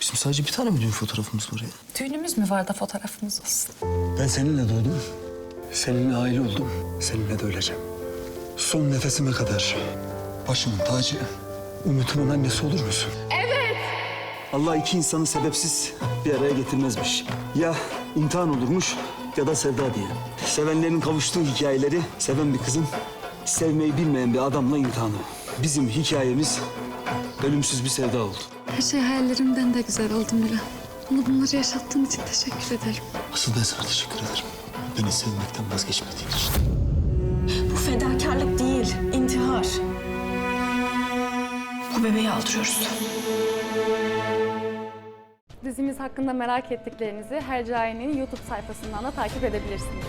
Bizim sadece bir tane mi düğün fotoğrafımız var ya? Düğünümüz mü var da fotoğrafımız olsun? Ben seninle doğdum. Seninle aile oldum. Seninle de öleceğim. Son nefesime kadar başımın tacı, Umut'umun annesi olur musun? Allah iki insanı sebepsiz bir araya getirmezmiş. Ya imtihan olurmuş ya da sevda diye. Sevenlerin kavuştuğu hikayeleri seven bir kızın sevmeyi bilmeyen bir adamla imtihanı. Bizim hikayemiz ölümsüz bir sevda oldu. Her şey hayallerimden de güzel oldu Miran. Bana bunları yaşattığın için teşekkür ederim. Asıl ben sana teşekkür ederim. Beni sevmekten vazgeçmediğin için. Bu fedakarlık değil, intihar. Bu bebeği aldırıyoruz. Dizimiz hakkında merak ettiklerinizi Hercai'nin YouTube sayfasından da takip edebilirsiniz.